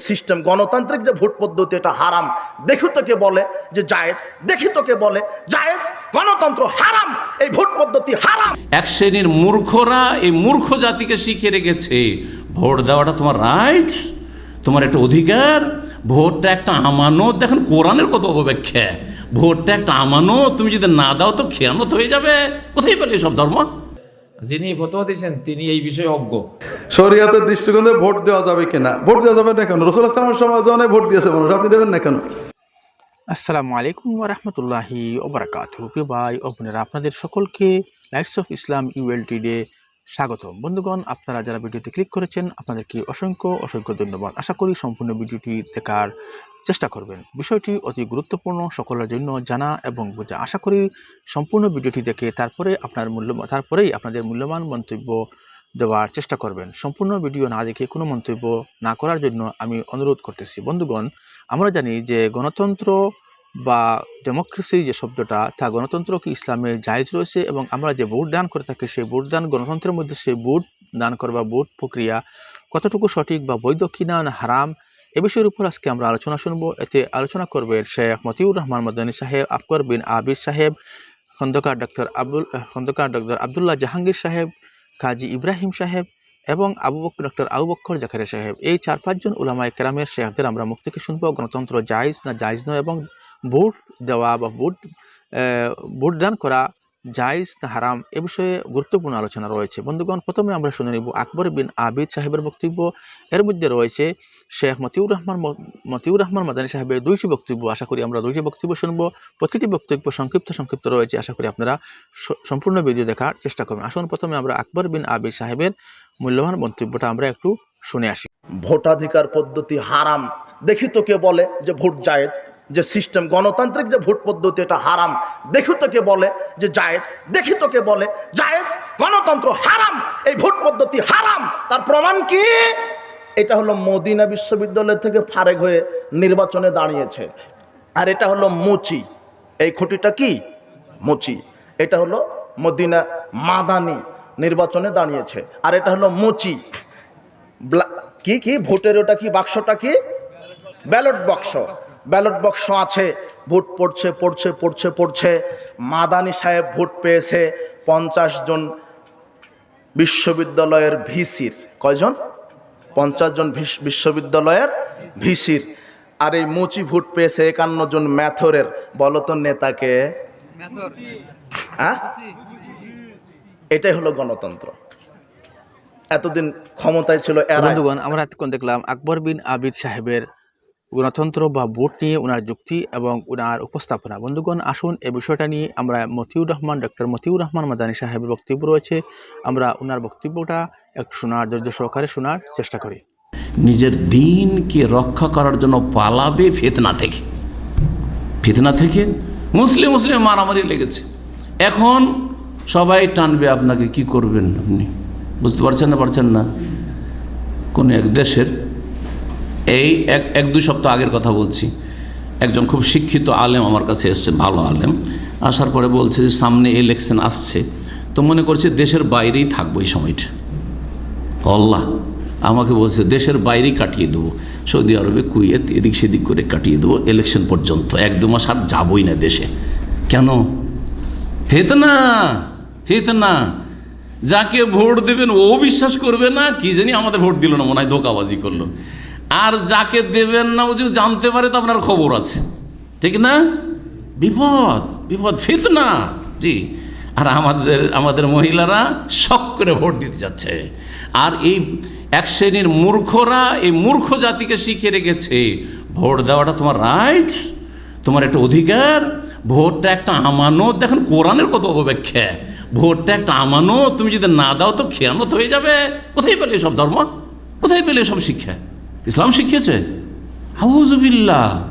System গণতান্ত্রিক যে vote পদ্ধতি এটা হারাম। দেখি তোকে বলে যে জায়েজ দেখি তোকে বলে জায়েজ গণতন্ত্র হারাম এই ভোট পদ্ধতি হারাম। এক শ্রেণির মূর্খরা এই মূর্খ জাতিকে শিখিয়ে রেখেছে ভোট দেওয়াটা তোমার রাইট তোমার একটা অধিকার ভোটটা একটা আমানত। দেখেন কোরআনের কত অপব্যাখ্যা। ভোটটা একটা আমানত তুমি যদি না দাও তো খেয়ানত হয়ে যাবে। কোথায় পেলে সব ধর্ম? যিনি ফতোয়া দিয়েছেন তিনি এই বিষয়ে অজ্ঞ। শরীয়তের দৃষ্টিকোণে ভোট দেওয়া যাবে কিনা? ভোট দেওয়া যাবে না কেন? রসুল আসলামের সময় অনেক ভোট দিয়েছে মানুষ আপনি দেবেন না কেন? আসসালামু আলাইকুম রহমতুল্লাহি ওবরাকাত ভাই ও বোনেরা, আপনাদের সকলকে লাইটস অফ ইসলাম ইউএলটি ডে স্বাগত বন্ধুগণ, আপনারা যারা ভিডিওতে ক্লিক করেছেন, আপনাদেরকে অসংখ্য অসংখ্য ধন্যবাদ। আশা করি সম্পূর্ণ ভিডিওটি দেখার চেষ্টা করবেন। বিষয়টি অতি গুরুত্বপূর্ণ, সকলের জন্য জানা এবং বোঝা। আশা করি সম্পূর্ণ ভিডিওটি দেখে তারপরে আপনার মূল্য তারপরেই আপনাদের মূল্যবান মন্তব্য দেওয়ার চেষ্টা করবেন। সম্পূর্ণ ভিডিও না দেখে কোনো মন্তব্য না করার জন্য আমি অনুরোধ করতেছি। বন্ধুগণ, আমরা জানি যে গণতন্ত্র বা ডেমোক্রেসি যে শব্দটা, তা গণতন্ত্র কি ইসলামে জায়জ রয়েছে এবং আমরা যে ভোট দান করে থাকি, সেই ভোট দান গণতন্ত্রের মধ্যে সেই ভোট দান করা বা ভোট প্রক্রিয়া কতটুকু সঠিক বা বৈধ কিনা না হারাম, এ বিষয়ের উপর আজকে আমরা আলোচনা শুনব। এতে আলোচনা করবেন শেখ মতিউর রহমান মদানী সাহেব, আকবর বিন আবির সাহেব, খন্দকার ডক্টর আবুল খন্দকার ডক্টর আবদুল্লাহ জাহাঙ্গীর সাহেব, কাজী ইব্রাহিম সাহেব এবং আবু বকর ডক্টর আবু বক্কর জাকারিয়া সাহেব। এই চার পাঁচজন উলামায় কেরামের শেখদের আমরা মুখ থেকে শুনব, গণতন্ত্র জায়জ না জায়জ নয় এবং ভোট দেওয়া বা ভোট আহ, ভোট দান করা জায়জ না হারাম এ বিষয়ে গুরুত্বপূর্ণ আলোচনা রয়েছে। বন্ধুগণ প্রথমে আমরা শুনে নিব আকবর বিন আবিদ সাহেবের বক্তব্য। এর মধ্যে রয়েছে শেখ মতিউর রহমান মতিউর রহমান মাদানী সাহেবের দুইটি বক্তব্য। আশা করি আমরা দুইটি বক্তব্য শুনব। প্রতিটি বক্তব্য সংক্ষিপ্ত সংক্ষিপ্ত রয়েছে। আশা করি আপনারা সম্পূর্ণ ভিডিও দেখার চেষ্টা করবেন। আসুন প্রথমে আমরা আকবর বিন আবিদ সাহেবের মূল্যবান মন্তব্যটা আমরা একটু শুনে আসি। ভোটাধিকার পদ্ধতি হারাম। দেখি তোকে বলে যে ভোট জায়েজ। যে সিস্টেম গণতান্ত্রিক যে ভোট পদ্ধতি, এটা হারাম। দেখি তোকে বলে যে জায়েজ। দেখি তোকে বলে, জায়েজ, গণতন্ত্র হারাম, এই ভোট পদ্ধতি হারাম। তার প্রমাণ কি? এটা হলো মদিনা বিশ্ববিদ্যালয় থেকে ফারেক হয়ে নির্বাচনে দাঁড়িয়েছে। আর এটা হলো মুচি। এই খুঁটিটা কি? মুচি। এটা হলো মদিনা মাদানি নির্বাচনে দাঁড়িয়েছে। আর এটা হলো মুচি। কি কি? ভোটের ওটা কি? বাক্সটা কি? ব্যালট বাক্স। ব্যালট বক্স আছে, ভোট পড়ছে পড়ছে পড়ছে পড়ছে। মাদানি সাহেব ভোট পেয়েছে পঞ্চাশ জন বিশ্ববিদ্যালয়ের ভিসির। কয়জন? পঞ্চাশ জন বিশ্ববিদ্যালয়ের ভিসির। আর এই মুচি ভোট পেয়েছে একান্ন জন ম্যাথরের। বলতো নেতাকে। হ্যাঁ? এটাই হলো গণতন্ত্র। এতদিন ক্ষমতায় ছিল আমরা এতক্ষণ দেখলাম আকবর বিন আবিদ সাহেবের গণতন্ত্র বা ভোট নিয়ে ওনার যুক্তি এবং ওনার উপস্থাপনা। বন্ধুগণ, আসুন এ বিষয়টা নিয়ে আমরা মতিউর রহমান, ডক্টর মতিউর রহমান মাদানী সাহেবের বক্তব্য রয়েছে। আমরা ওনার বক্তব্যটা একটু শোনার ধৈর্য সহকারে শোনার চেষ্টা করি। নিজের দিনকে রক্ষা করার জন্য পালাবে ফেতনা থেকে। ফিতনা থেকে মুসলিম মুসলিম মারামারি লেগেছে। এখন সবাই টানবে আপনাকে কি করবেন আপনি? বুঝতে পারছেন না পারছেন না? কোন এক দেশের এই এক এক দুই সপ্তাহ আগের কথা বলছি। একজন খুব শিক্ষিত আলেম আমার কাছে এসছে, ভালো আলেম। আসার পরে বলছে যে, সামনে ইলেকশন আসছে। তো মনে করছে দেশের বাইরেই থাকব এই সময়টা। আল্লাহ, আমাকে বলছে, দেশের বাইরেই কাটিয়ে দেবো। সৌদি আরবে, কুয়েত, এদিক সেদিক করে কাটিয়ে দেবো ইলেকশন পর্যন্ত। এক দু মাস আর যাবই না দেশে। কেন? ফেতনা ফেতনা। যাকে ভোট দেবেন ও বিশ্বাস করবে না, কি জানি আমাদের ভোট দিল না, মনে হয় ধোকাবাজি করল। আর যাকে দেবেন না, ও যদি জানতে পারে, তো আপনার খবর আছে। ঠিক না? বিপদ বিপদ, ফেতনা। জি। আর আমাদের আমাদের মহিলারা শখ করে ভোট দিতে যাচ্ছে। আর এই এক শ্রেণির মূর্খরা, এই মূর্খ জাতিকে শিখিয়ে রেখেছে, ভোট দেওয়াটা তোমার রাইট তোমার একটা অধিকার। ভোটটা একটা আমানত। দেখেন, কোরআনের কত অপব্যাখ্যা। ভোটটা একটা আমানত। তুমি যদি না দাও, তো খেয়ানত হয়ে যাবে। কোথায় পেলে সব ধর্ম? কোথায় পেলে সব শিক্ষা? ইসলাম শিখিয়েছে? হাউজুবিল্লাহ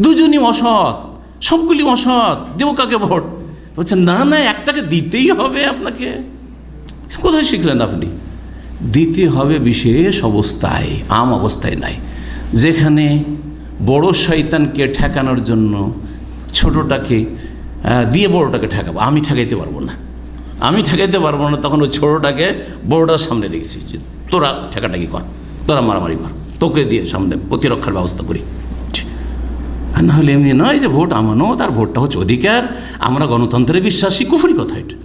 দুজনই অসৎ সবগুলি অসৎ দেব কাকে ভোট? বলছে, না না, একটাকে দিতেই হবে আপনাকে। কোথায় শিখলেন আপনি? দিতে হবে বিশেষ অবস্থায়, আম অবস্থায় নাই। যেখানে বড় শয়তানকে ঠেকানোর জন্য ছোটটাকে দিয়ে বড়টাকে ঠেকাবো। আমি ঠেকাইতে পারব না। আমি ঠেকাইতে পারব না, তখন ওই ছোটোটাকে বড়টার সামনে রেখেছি। তোরা ঠেকাটাকি কর? তোরা মারামারি কর। তোকে দিয়ে সামনে প্রতিরক্ষার ব্যবস্থা করি। আর না হলে এমনি নয় যে ভোট আমানত আর ভোটটা হচ্ছে অধিকার। আমরা গণতন্ত্রে বিশ্বাসী, কুফুরি কথা এটা।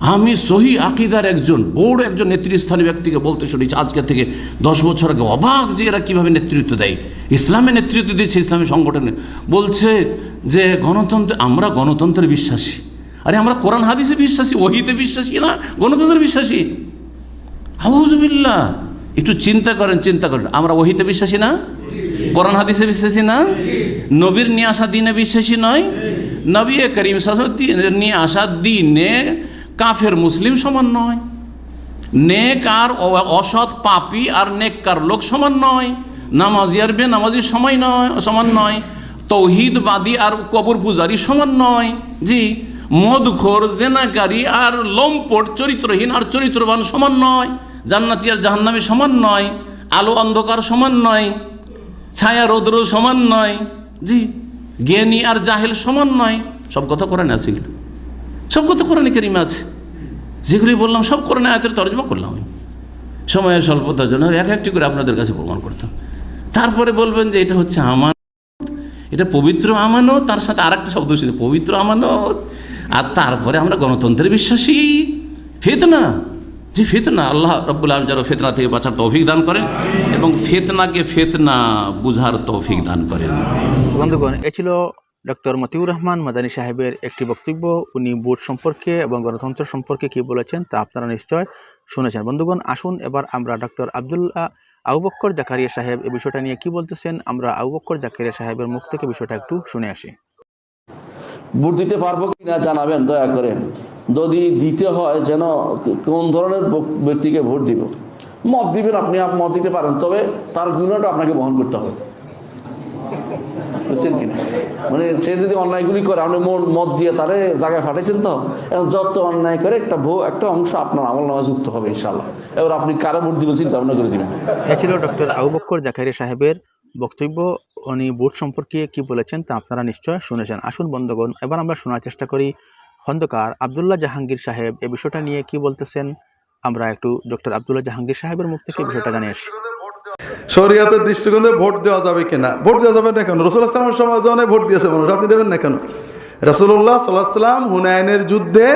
আমি সহি আকিদার একজন বড় একজন নেতৃস্থানীয় ব্যক্তিকে বলতে শুনেছি, আজকে থেকে দশ বছর আগে অবাক যে এরা কীভাবে নেতৃত্ব দেয়। ইসলামে নেতৃত্ব দিচ্ছে ইসলামী সংগঠনে। বলছে যে গণতন্ত্র, আমরা গণতন্ত্রে বিশ্বাসী। আরে আমরা কোরআন, হাদিসে বিশ্বাসী, ওহিতে বিশ্বাসী না, গণতন্ত্রে বিশ্বাসী। আবুজবিল্লা একটু চিন্তা করেন চিন্তা করেন। আমরা ওহিতে বিশ্বাসী না? কোরআন হাদিসে বিশ্বাসী না? নবীর নিয়ে আসা দিনে বিশ্বাসী নয়? নবী করিম নিয়ে আসা দিনে কাফের মুসলিম সমান নয়। নেক আর অসৎ পাপি আর নেককার লোক সমান নয়। নামাজি আর বে নামাজি সময় নয়, সমান নয়। তৌহিদবাদী আর কবর পূজারি সমান নয়। জি, মদখোর, জেনাকারী আর লম্পট, চরিত্রহীন আর চরিত্রবান সমান নয়। জান্নাতি আর জাহান্নামী সমান নয়, আলো অন্ধকার সমান নয়, ছায়া রৌদ্র সমান নয়, জি, জ্ঞানী আর জাহেল সমান নয়। সব কথা কোরআনে আছে এগুলো সব কথা কোরআনে কেরিমে আছে। যেগুলি বললাম সব কোরআনে আয়াতের তর্জমা করলাম আমি। সময়ের স্বল্পতার জন্য এক একটি করে আপনাদের কাছে প্রমাণ করতাম। তারপরে বলবেন যে এটা হচ্ছে আমার এটা পবিত্র আমানত, তার সাথে আর একটা শব্দ ছিল পবিত্র আমানত। আর তারপরে আমরা গণতন্ত্রে বিশ্বাসী। ফেতনা। যে ফেতনা আল্লাহ রব্বুল আলম যেন ফেতনা থেকে বাঁচার তৌফিক দান করেন এবং ফেতনাকে ফেতনা বুঝার তৌফিক দান করেন। বন্ধুগণ এ ছিল ডক্টর মতিউর রহমান মাদানী সাহেবের একটি বক্তব্য। উনি ভোট সম্পর্কে এবং গণতন্ত্র সম্পর্কে কি বলেছেন তা আপনারা নিশ্চয় শুনেছেন। বন্ধুগণ আসুন এবার আমরা ডক্টর আবদুল্লাহ আউবক্কর জাকারিয়া সাহেব এই বিষয়টা নিয়ে কি বলতেছেন আমরা আউবক্কর জাকারিয়া সাহেবের মুখ থেকে বিষয়টা একটু শুনে আসি। ভোট দিতে পারব কি না জানাবেন দয়া করে। যদি দিতে হয় যেন কোন ধরনের ব্যক্তিকে ভোট দিব? মত দিবেন আপনি মত দিতে পারেন, তবে তার গুণাটা আপনাকে বহন করতে হবে। বুঝছেন কিনা মানে সে যদি অন্যায়গুলি করে, আপনি মত দিয়ে তারে জায়গায় ফাটাইছেন তো, এখন যত অন্যায় করে, একটা ভো একটা অংশ আপনার আমল নামা যুক্ত হবে ইনশাল্লাহ এবার আপনি কারে ভোট দিবেন চিন্তা ভাবনা করে দিবেন? এ ছিল ডক্টর আউবক্কর জাকারিয়া সাহেবের বক্তব্য। উনি ভোট সম্পর্কে কি বলেছেন তা আপনারা নিশ্চয় শুনেছেন। আসুন বন্ধুগণ, এবার আমরা শোনার চেষ্টা করি খন্দকার আবদুল্লাহ জাহাঙ্গীর সাহেব এই বিষয়টা নিয়ে কি বলতেছেন? আমরা একটু ডক্টর আবদুল্লাহ জাহাঙ্গীর সাহেবের মুখ থেকে বিষয়টা জানিয়ে আসি। শরিয়াতের দৃষ্টিকোণে ভোট দেওয়া যাবে কিনা? ভোট দেওয়া যাবে না কেন? রসুল আসলামের সময় জনে ভোট দিয়েছে মানুষ। আপনি দেবেন না কেন? রসুল্লাহ সাল্লাহাম হুনায়নের যুদ্ধে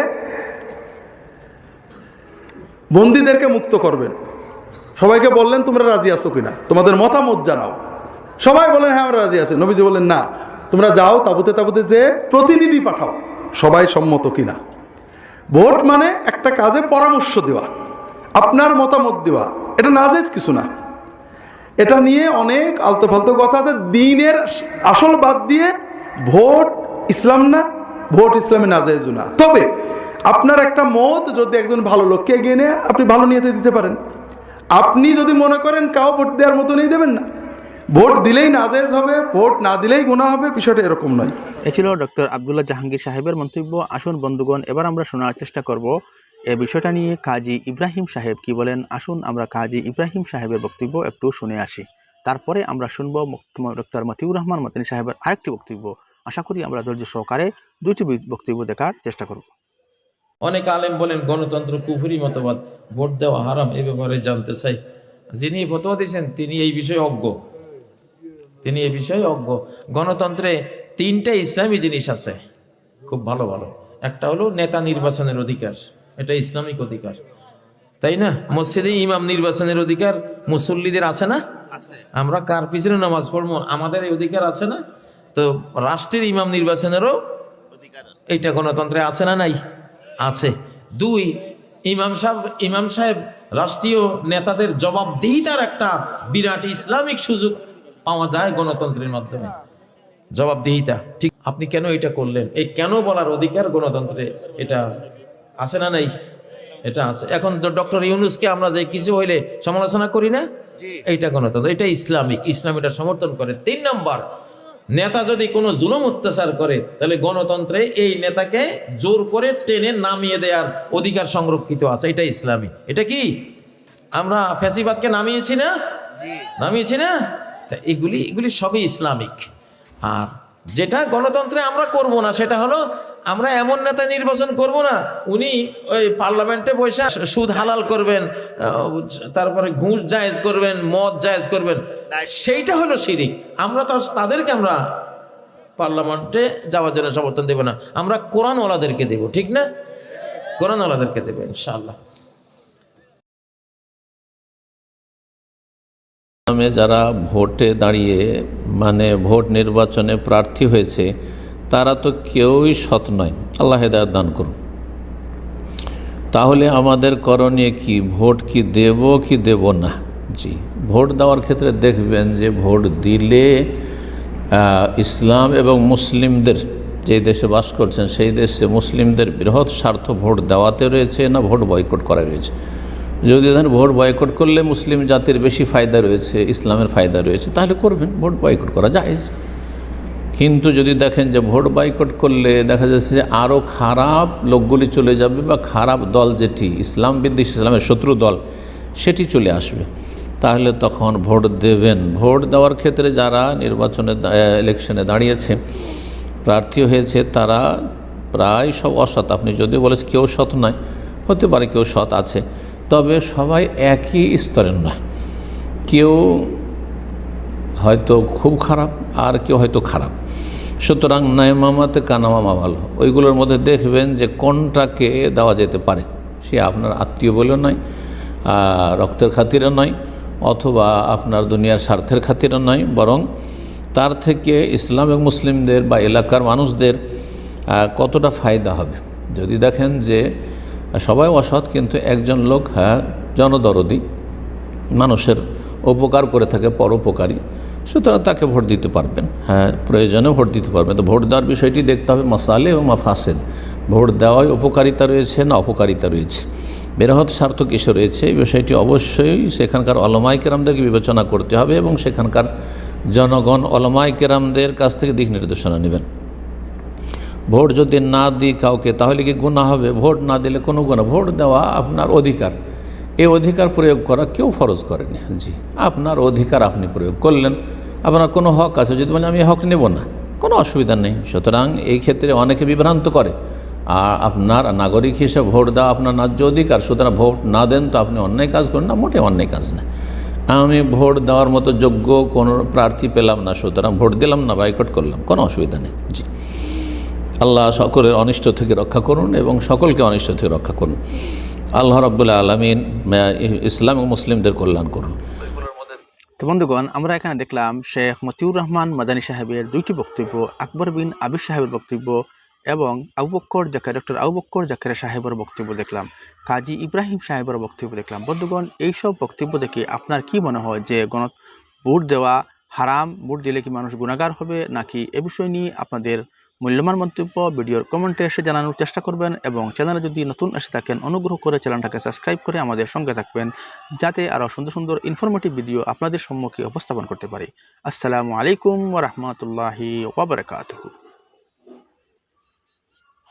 বন্দীদেরকে মুক্ত করবেন। সবাইকে বললেন, তোমরা রাজি আছো কিনা? তোমাদের মতামত জানাও। সবাই বলেন হ্যাঁ আমরা রাজি আছি। নবীজি বললেন, না, তোমরা যাও তাবুতে তাবুতে যে প্রতিনিধি পাঠাও। সবাই সম্মত কিনা? ভোট মানে একটা কাজে পরামর্শ দেওয়া, আপনার মতামত দেওয়া, এটা নাজেজ কিছু না। এটা নিয়ে অনেক আলতো ফালতো কথা। দিনের আসল বাদ দিয়ে ভোট ইসলাম না, ভোট ইসলামে না যায় না। তবে আপনার একটা মত যদি একজন ভালো লোককে এগিয়ে নিয়ে, আপনি ভালো নিয়েতে দিতে পারেন। আপনি যদি মনে করেন কাউ ভোট দেওয়ার মতো নেই দেবেন না। ভোট দিলেই নাজেজ হবে ভোট না দিলেই গুণা হবে বিষয়টা এরকম নয়। এ ছিল ডক্টর আবদুল্লাহ জাহাঙ্গীর সাহেবের মন্তব্য। আসুন বন্ধুগণ এবার আমরা শোনার চেষ্টা করব এ বিষয়টা নিয়ে কাজী ইব্রাহিম সাহেব কি বলেন। আসুন আমরা কাজী ইব্রাহিম সাহেবের বক্তব্য একটু শুনে আসি। তারপরে আমরা শুনব ডক্টর মতিউর রহমান মতিনী সাহেবের আরেকটি বক্তব্য। আশা করি আমরা ধৈর্য সহকারে দুইটি বক্তব্য দেখার চেষ্টা করব। অনেক আলেম বলেন গণতন্ত্র কুফুরি মতবাদ ভোট দেওয়া হারাম এ ব্যাপারে জানতে চাই। যিনি ফতোয়া দিয়েছেন তিনি এই বিষয়ে অজ্ঞ। তিনি এ বিষয়ে অজ্ঞ। গণতন্ত্রে তিনটা ইসলামী জিনিস আছে। খুব ভালো ভালো। একটা হলো নেতা নির্বাচনের অধিকার। এটা ইসলামিক অধিকার। তাই না? মসজিদে ইমাম নির্বাচনের অধিকার মুসল্লিদের আছে না? আমরা কার পিছনে নামাজ পড়ব? আমাদের এই অধিকার আছে না? তো রাষ্ট্রের ইমাম নির্বাচনেরও এইটা গণতন্ত্রে আছে না নাই? আছে। দুই ইমাম সাহেব ইমাম সাহেব রাষ্ট্রীয় নেতাদের জবাবদিহিতার একটা বিরাট ইসলামিক সুযোগ পাওয়া যায় গণতন্ত্রের মাধ্যমে? জবাবদিহিতা। ঠিক আপনি কেন এটা করলেন? এই কেন বলার অধিকার গণতন্ত্রে এটা আছে না নাই? এটা আছে। এখন ডক্টর ইউনুসকে আমরা যে কিছু হইলে সমালোচনা করি না? এইটা গণতন্ত্র এটা ইসলামিক। ইসলাম এটা সমর্থন করে। তিন নম্বর নেতা যদি কোনো জুলুম অত্যাচার করে তাহলে গণতন্ত্রে এই নেতাকে জোর করে টেনে নামিয়ে দেওয়ার অধিকার সংরক্ষিত আছে। এটা ইসলামী এটা কি? আমরা ফ্যাসিবাদকে নামিয়েছি না? নামিয়েছি না? তা এগুলি এগুলি সবই ইসলামিক। আর যেটা গণতন্ত্রে আমরা করব না, সেটা হলো আমরা এমন নেতা নির্বাচন করব না, উনি ওই পার্লামেন্টে বসে সুদ হালাল করবেন তারপরে ঘুষ জায়েজ করবেন, মদ জায়েজ করবেন, সেইটা হলো শিরিক। আমরা তো তাদেরকে আমরা পার্লামেন্টে যাওয়ার জন্য সমর্থন দেব না, আমরা কোরআনওয়ালাদেরকে দেব, ঠিক না? কোরআনওয়ালাদেরকে দেবো, ইনশাআল্লাহ। নামে যারা ভোটে দাঁড়িয়ে মানে ভোট নির্বাচনে প্রার্থী হয়েছে, তারা তো কেউই সৎ নয়। আল্লাহ হেদায়ত দান করুন। তাহলে আমাদের করণীয় কি? ভোট কি দেব কি দেব না? জি, ভোট দেওয়ার ক্ষেত্রে দেখবেন যে ভোট দিলে ইসলাম এবং মুসলিমদের যে দেশে বাস করছেন, সেই দেশে মুসলিমদের বৃহৎ স্বার্থ ভোট দেওয়াতে রয়েছে না ভোট বয়কট করা রয়েছে? যদি ধরেন ভোট বয়কট করলে মুসলিম জাতির বেশি ফায়দা রয়েছে, ইসলামের ফায়দা রয়েছে, তাহলে করবেন, ভোট বয়কট করা যায় কিন্তু যদি দেখেন যে ভোট বয়কট করলে দেখা যাচ্ছে যে আরও খারাপ লোকগুলি চলে যাবে বা খারাপ দল যেটি, ইসলাম বিদ্বেষ, ইসলামের শত্রু দল, সেটি চলে আসবে। তাহলে তখন ভোট দেবেন। ভোট দেওয়ার ক্ষেত্রে যারা নির্বাচনে ইলেকশনে দাঁড়িয়েছে, প্রার্থী হয়েছে, তারা প্রায় সব অসৎ। আপনি যদি বলেছেন কেউ সৎ নয়, হতে পারে কেউ সৎ আছে। তবে সবাই একই স্তরের নয়। কেউ হয়তো খুব খারাপ, আর কেউ হয়তো খারাপ। সুতরাং নাইমামাতে কানামামা ভালো ওইগুলোর মধ্যে দেখবেন যে কোনটাকে দেওয়া যেতে পারে। সে আপনার আত্মীয় বলে নয় রক্তের খাতিরে নয়, অথবা আপনার দুনিয়ার স্বার্থের খাতিরে নয়, বরং তার থেকে ইসলাম এবং মুসলিমদের বা এলাকার মানুষদের কতটা ফায়দা হবে। যদি দেখেন যে সবাই অসৎ, কিন্তু একজন লোক হ্যাঁ জনদরদি, মানুষের উপকার করে থাকে, পরোপকারী, সুতরাং তাকে ভোট দিতে পারবেন। হ্যাঁ প্রয়োজনে ভোট দিতে পারবেন। তো ভোট দেওয়ার বিষয়টি দেখতে হবে মশালে এবং মাফাসেদ। ভোট দেওয়ায় উপকারিতা রয়েছে, না অপকারিতা রয়েছে? বেরহত স্বার্থ কিসে রয়েছে। এই বিষয়টি অবশ্যই সেখানকার অলমাই কেরামদেরকে বিবেচনা করতে হবে এবং সেখানকার জনগণ অলমাই কেরামদের কাছ থেকে দিক নির্দেশনা নেবেন। ভোট যদি না দিই কাউকে, তাহলে কি গুণা হবে? ভোট না দিলে কোনো গুণা ভোট দেওয়া আপনার অধিকার। এই অধিকার প্রয়োগ করা কেউ ফরজ করেনি। জি, আপনার অধিকার আপনি প্রয়োগ করলেন। আপনার কোনো হক আছে? যদি বলেন আমি হক নেব না, কোনো অসুবিধা নেই। সুতরাং এই ক্ষেত্রে অনেকে বিভ্রান্ত করে। আর আপনার নাগরিক হিসেবে ভোট দেওয়া আপনার ন্যায্য অধিকার। সুতরাং ভোট না দেন তো আপনি অন্যায় কাজ করেন না মোটে অন্যায় কাজ না। আমি ভোট দেওয়ার মতো যোগ্য কোনো প্রার্থী পেলাম না, সুতরাং ভোট দিলাম না, বাইকট করলাম, কোনো অসুবিধা নেই। জি। আল্লাহ সকলের অনিষ্ট থেকে রক্ষা করুন এবং সকলকে অনিষ্ট থেকে রক্ষা করুন। আল্লাহ রব্বুল্লাহ আলমিন ইসলাম ও মুসলিমদের কল্যাণ করুন। তো বন্ধুগণ, আমরা এখানে দেখলাম শেখ মতিউর রহমান মাদানী সাহেবের দুইটি বক্তব্য, আকবর বিন আবির সাহেবের বক্তব্য এবং আবু বক্কর জাকের, ডক্টর আবু বক্কর জাকের সাহেবের বক্তব্য দেখলাম। কাজী ইব্রাহিম সাহেবের বক্তব্য দেখলাম। বন্ধুগণ এইসব বক্তব্য দেখে আপনার কি মনে হয় যে গণ ভোট দেওয়া হারাম, ভোট দিলে কি মানুষ গুণাগার হবে, নাকি এ বিষয় নিয়ে আপনাদের মূল্যবান মন্তব্য, ভিডিওর কমেন্টে এসে জানানোর চেষ্টা করবেন এবং চ্যানেলে যদি নতুন এসে থাকেন, অনুগ্রহ করে চ্যানেলটাকে সাবস্ক্রাইব করে আমাদের সঙ্গে থাকবেন, যাতে আরও সুন্দর সুন্দর ইনফরমেটিভ ভিডিও আপনাদের সম্মুখে উপস্থাপন করতে পারি। আসসালামু আলাইকুম ওরহমতুল্লাহি ওবরাকাতুহু